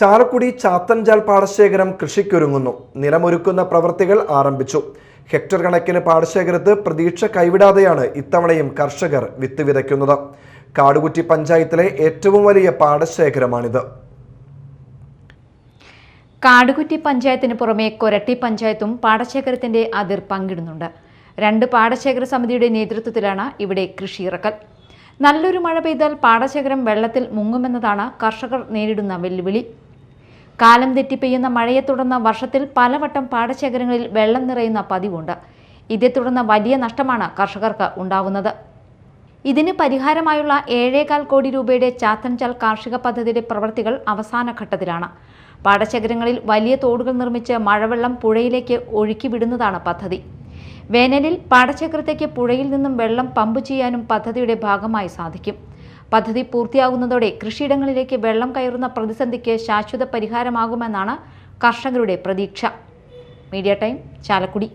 ചാലക്കുടി ചാത്തൻചാൽ പാടശേഖരം കൃഷിക്കൊരുങ്ങുന്നു. നിലമൊരുക്കുന്ന പ്രവൃത്തികൾ ആരംഭിച്ചു. ഹെക്ടർ കണക്കിന് പാടശേഖരത്ത് പ്രതീക്ഷ കൈവിടാതെയാണ് ഇത്തവണയും കർഷകർ വിത്ത് വിതയ്ക്കുന്നത് കാടുകുറ്റി പഞ്ചായത്തിലെ ഏറ്റവും വലിയ പാടശേഖരമാണിത്. കാടുകുറ്റി പഞ്ചായത്തിന് പുറമെ കൊരട്ടി പഞ്ചായത്തും പാടശേഖരത്തിന്റെ അതിർ പങ്കിടുന്നുണ്ട്. രണ്ട് പാടശേഖര സമിതിയുടെ നേതൃത്വത്തിലാണ് ഇവിടെ കൃഷി ഇറക്കൽ നല്ലൊരു മഴ പെയ്താൽ പാടശേഖരം വെള്ളത്തിൽ മുങ്ങുമെന്നതാണ് കർഷകർ നേരിടുന്ന വെല്ലുവിളി. കാലം തെറ്റി പെയ്യുന്ന മഴയെ തുടർന്ന് വർഷത്തിൽ പലവട്ടം പാടശേഖരങ്ങളിൽ വെള്ളം നിറയുന്ന പതിവുണ്ട്. ഇതേ തുടർന്ന് വലിയ നഷ്ടമാണ് കർഷകർക്ക് ഉണ്ടാവുന്നത്. ഇതിന് പരിഹാരമായുള്ള ഏഴേകാൽ കോടി രൂപയുടെ ചാത്തൻചാൽ കാർഷിക പദ്ധതിയുടെ പ്രവൃത്തികൾ അവസാന ഘട്ടത്തിലാണ്. പാടശേഖരങ്ങളിൽ വലിയ തോടുകൾ നിർമ്മിച്ച് മഴവെള്ളം പുഴയിലേക്ക് ഒഴുക്കി വിടുന്നതാണ് പദ്ധതി. വേനലിൽ പാടശേഖരത്തേക്ക് പുഴയിൽ നിന്നും വെള്ളം പമ്പ് ചെയ്യാനും പദ്ധതിയുടെ ഭാഗമായി സാധിക്കും. പദ്ധതി പൂർത്തിയാകുന്നതോടെ കൃഷിയിടങ്ങളിലേക്ക് വെള്ളം കയറുന്ന പ്രതിസന്ധിക്ക് ശാശ്വത പരിഹാരമാകുമെന്നാണ് കർഷകരുടെ പ്രതീക്ഷ. Media time Chalakudy.